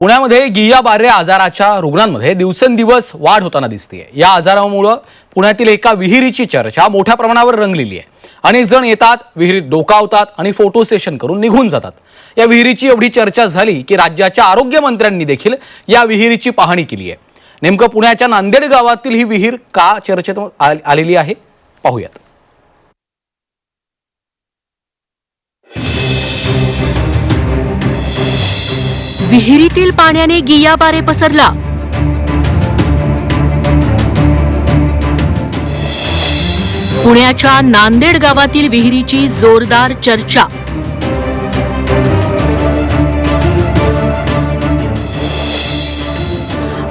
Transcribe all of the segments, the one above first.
पुण्यामध्ये गिया बारे आजाराच्या रुग्णांमध्ये दिवसेंदिवस वाढ होताना दिसते या आजारामुळं पुण्यातील एका विहिरीची चर्चा मोठ्या प्रमाणावर रंगलेली आहे. अनेक जण येतात विहिरीत डोकावतात आणि फोटो सेशन करून निघून जातात. या विहिरीची एवढी चर्चा झाली की राज्याच्या आरोग्यमंत्र्यांनी देखील या विहिरीची पाहणी केली आहे. नेमकं पुण्याच्या नांदेड गावातील ही विहीर का चर्चेत आ- आलेली आहे? पाहूयात. विहिरीतील पाण्याने गियाबारे पसरला. पुण्याच्या नांदेड गावातील विहिरीची जोरदार चर्चा.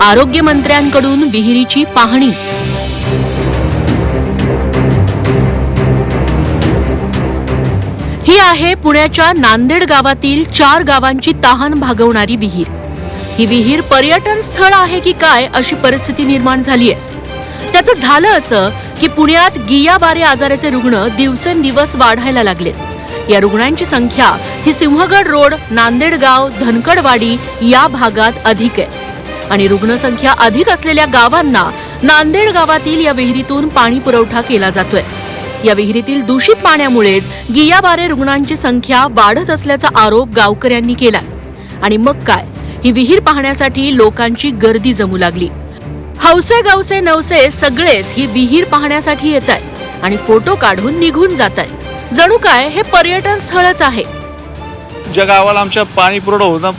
आरोग्यमंत्र्यांकडून विहिरीची पाहणी. ही आहे पुण्याच्या नांदेड गावातील चार गावांची तहान भागवणारी विहीर. ही विहीर पर्यटन स्थळ आहे की काय अशी परिस्थिती निर्माण झाली आहे त्याचं झालं असं की पुण्यात गियाबारे आजाराचे रुग्ण दिवसेंदिवस वाढायला लागलेत. या रुग्णांची संख्या ही सिंहगड रोड नांदेडगाव धनकडवाडी या भागात अधिक आहे. आणि रुग्णसंख्या अधिक असलेल्या गावांना नांदेड गावातील या विहिरीतून पाणी पुरवठा केला जातोय. या विहिरीतील दूषित पाण्यामुळेच गियाबारे रुग्णांची संख्या वाढत असल्याचा आरोप गावकऱ्यांनी केला आणि मग काय? ही विहीर पाहण्यासाठी लोकांची गर्दी जमू लागली. हौसे गावसे नवसे सगळेच ही विहीर पाहण्यासाठी येत आहे आणि फोटो काढून निघून जात आहे जणू काय? हे पर्यटन स्थळच आहे. ज्या गावाला आमच्या पाणी पुरवठा होता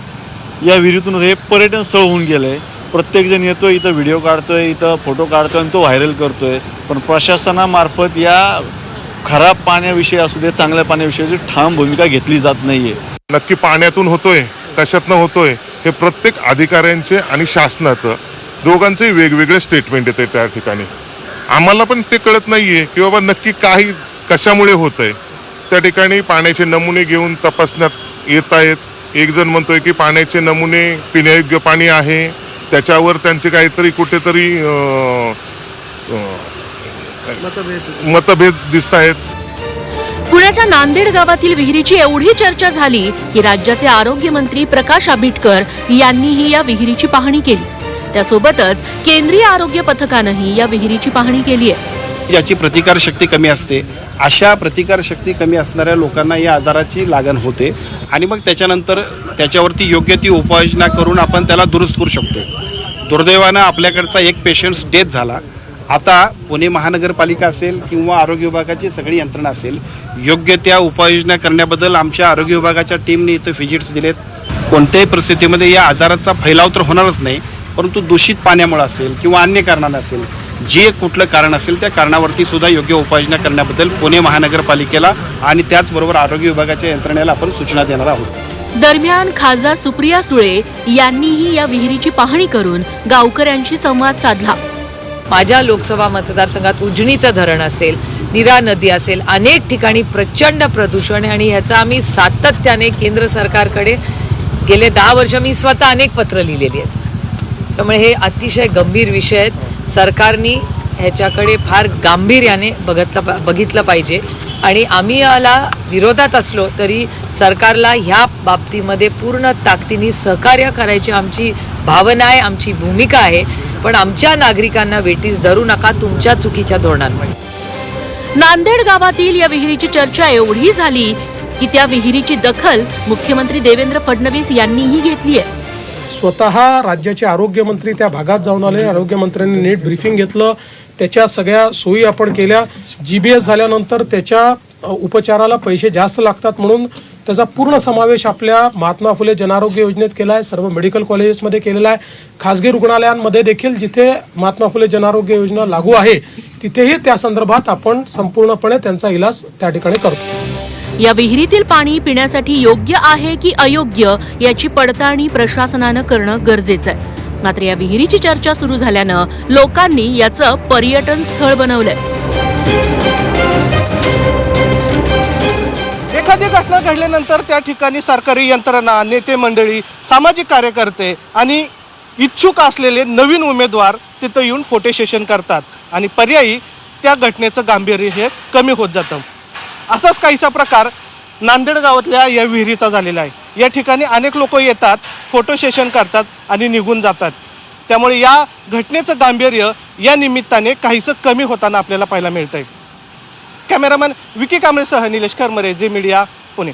या विहिरीतून हे पर्यटन स्थळ होऊन गेलंय. प्रत्येकजण येतो येतोय इथं व्हिडिओ काढतोय इथं फोटो काढतोय आणि तो व्हायरल करतोय. पण प्रशासनामार्फत या खराब पाण्याविषयी असू दे चांगल्या पाण्याविषयीची ठाम भूमिका घेतली जात नाहीये. नक्की पाण्यातून होतोय कशातनं होतोय हे प्रत्येक अधिकाऱ्यांचे आणि शासनाचं. दोघांचे वेगवेगळे स्टेटमेंट येते त्या ठिकाणी. आम्हाला पण ते कळत नाहीये की बाबा नक्की काही कशामुळे होतंय. त्या ठिकाणी पाण्याचे नमुने घेऊन तपासण्यात येत आहेत. एक जण म्हणतोय की पाण्याचे नमुने पिण्यायोग्य पाणी आहे. त्याच्यावर त्यांचे काहीतरी कुठेतरी मतभेद दिसत आहेत. पुण्याच्या नांदेड गावातील विहिरीची एवढी चर्चा झाली की राज्याचे आरोग्य मंत्री प्रकाश आंबेडकर यांनीही या विहिरीची पाहणी केली. त्यासोबतच केंद्रीय आरोग्य पथकानंही या विहिरीची पाहणी केली आहे. ज्याची प्रतिकारशक्ती कमी असते. अशा प्रतिकारशक्ती कमी असणाऱ्या लोकांना या आजाराची लागण होते. आणि मग त्याच्यानंतर त्याच्यावरती योग्य ती उपाययोजना करून आपण त्याला दुरुस्त करू शकतो दुर्दैवानं आपल्याकडचा एक पेशंट्स डेथ झाला. आता पुणे महानगरपालिका असेल किंवा आरोग्य विभागाची सगळी यंत्रणा असेल योग्य त्या उपाययोजना करण्याबद्दल आमच्या आरोग्य विभागाच्या टीमने इथं व्हिजिट्स दिलेत. कोणत्याही परिस्थितीमध्ये या आजाराचा फैलाव तर होणारच नाही परंतु दूषित पाण्यामुळे असेल किंवा अन्य कारणानं असेल जे कुठलं कारण असेल त्या कारणावरती सुद्धा योग्य उपाययोजना करण्याबद्दल पुणे महानगरपालिकेला आणि त्याचबरोबर आरोग्य विभागाच्या यंत्रणेला आपण सूचना देणार आहोत. दरम्यान खासदार सुप्रिया सुळे यांनीही या विहिरीची पाहणी करून गावकऱ्यांशी संवाद साधला. माझ्या लोकसभा मतदारसंघात उजनीचं धरण असेल नीरा नदी असेल अनेक ठिकाणी प्रचंड प्रदूषण आहे आणि ह्याचा आम्ही सातत्याने केंद्र सरकारकडे गेले दहा वर्ष मी स्वतः अनेक पत्र लिहिलेली आहेत. त्यामुळे हे अतिशय गंभीर विषय आहेत. सरकारने ह्याच्याकडे फार गांभीर्याने बघतलं बघितलं पाहिजे. आणि आम्ही याला विरोधात असलो तरी सरकारला ह्या बाबतीमध्ये पूर्ण ताकदीने सहकार्य करायची आमची भावना आहे आमची भूमिका आहे. पण आमच्या नागरिकांना वेटीस धरू नका तुमच्या चुकीच्या धोरणांमुळे. नांदेड गावातील या विहिरीची चर्चा एवढी झाली की त्या विहिरीची दखल मुख्यमंत्री देवेंद्र फडणवीस यांनीही घेतली आहे. स्वतः राज्याचे आरोग्यमंत्री त्या भागात जाऊन आले. आरोग्यमंत्र्यांनी नीट ब्रीफिंग घेतलं. त्याच्या सगळ्या सोयी आपण केल्या. जी बी एस झाल्यानंतर त्याच्या उपचाराला पैसे जास्त लागतात म्हणून त्याचा पूर्ण समावेश आपल्या महात्मा फुले जनआरोग्य योजनेत केला आहे. सर्व मेडिकल कॉलेजेसमध्ये केलेला आहे. खासगी रुग्णालयांमध्ये देखील जिथे महात्मा फुले जनआरोग्य योजना लागू आहे तिथेही त्या संदर्भात आपण संपूर्णपणे त्यांचा इलाज त्या ठिकाणी करतो. या विहिरीतील पाणी पिण्यासाठी योग्य आहे की अयोग्य याची पडताळणी प्रशासनानं करणं गरजेचं आहे. मात्र या विहिरीची चर्चा सुरू झाल्यानं लोकांनी याचं पर्यटन स्थळ बनवलंय. एखादी घटना घडल्यानंतर त्या ठिकाणी सरकारी यंत्रणा नेते मंडळी सामाजिक कार्यकर्ते आणि इच्छुक असलेले नवीन उमेदवार तिथं येऊन फोटो सेशन करतात. आणि पर्यायी त्या घटनेचं गांभीर्य हे कमी होत जातं. असाच काहीसा प्रकार नांदेड गावातल्या या विहिरीचा झालेला आहे. या ठिकाणी अनेक लोक येतात फोटो सेशन करतात आणि निघून जातात. त्यामुळे या घटनेचं गांभीर्य या निमित्ताने काहीसं कमी होताना आपल्याला पाहायला मिळतंय. कॅमेरामॅन विकी कांबळेसह निलेश करमरे जे मीडिया पुणे.